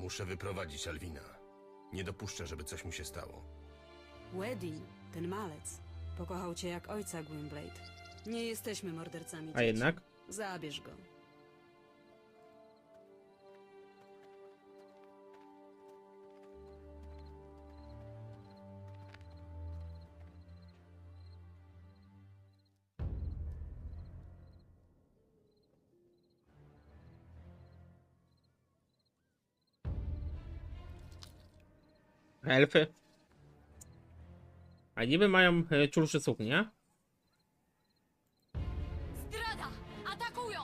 Muszę wyprowadzić Alwina. Nie dopuszczę, żeby coś mu się stało. Wedding, ten malec, pokochał cię jak ojca, Gwynblade. Nie jesteśmy mordercami A dzieci. jednak? Zabierz go. Elfy. A niby mają e, ciulsze suknie. Zdrada! Atakują!